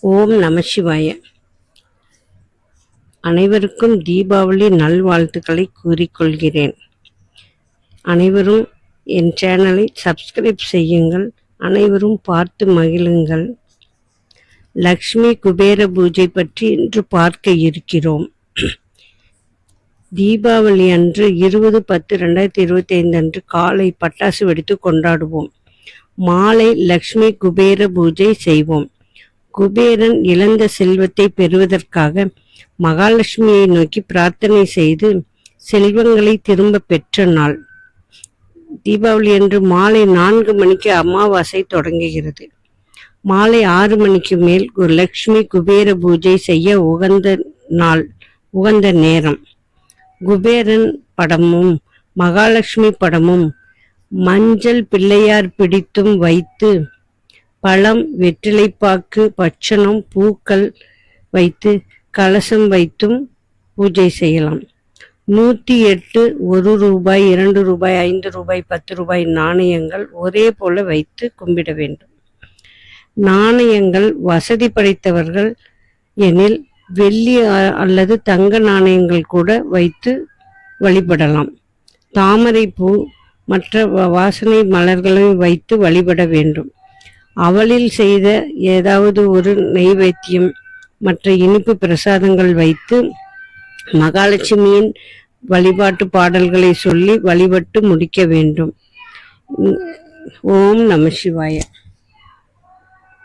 ஓம் நம சிவாய. அனைவருக்கும் தீபாவளி நல்வாழ்த்துக்களை கூறிக்கொள்கிறேன். அனைவரும் என் சேனலை சப்ஸ்கிரைப் செய்யுங்கள். அனைவரும் பார்த்து மகிழுங்கள். லக்ஷ்மி குபேர பூஜை பற்றி இன்று பார்க்க இருக்கிறோம். தீபாவளி அன்று இருபது பத்து ரெண்டாயிரத்தி இருபத்தி ஐந்து அன்று காலை பட்டாசு வெடித்து கொண்டாடுவோம். மாலை லக்ஷ்மி குபேர பூஜை செய்வோம். குபேரன் இழந்த செல்வத்தை பெறுவதற்காக மகாலட்சுமியை நோக்கி பிரார்த்தனை செய்து செல்வங்களை திரும்ப பெற்ற நாள். தீபாவளி அன்று மாலை நான்கு மணிக்கு அமாவாசை தொடங்குகிறது. மாலை ஆறு மணிக்கு மேல் ஒரு லக்ஷ்மி குபேர பூஜை செய்ய உகந்த நாள் உகந்த நேரம். குபேரன் படமும் மகாலட்சுமி படமும் மஞ்சள் பிள்ளையார் பிடித்தும் வைத்து பழம் வெற்றிலைப்பாக்கு பட்சணம் பூக்கள் வைத்து கலசம் வைத்தும் பூஜை செய்யலாம். நூற்றி எட்டு ஒரு ரூபாய் இரண்டு ரூபாய் ஐந்து ரூபாய் பத்து ரூபாய் நாணயங்கள் ஒரே போல வைத்து கும்பிட வேண்டும். நாணயங்கள் வசதி படைத்தவர்கள் எனில் வெள்ளி அல்லது தங்க நாணயங்கள் கூட வைத்து வழிபடலாம். தாமரை பூ மற்ற வாசனை மலர்களையும் வைத்து வழிபட வேண்டும். அவளில் செய்த ஏதாவது ஒரு நெய்வேத்தியம் மற்ற இனிப்பு பிரசாதங்கள் வைத்து மகாலட்சுமியின் வழிபாட்டு பாடல்களை சொல்லி வழிபட்டு முடிக்க வேண்டும். ஓம் நம சிவாய.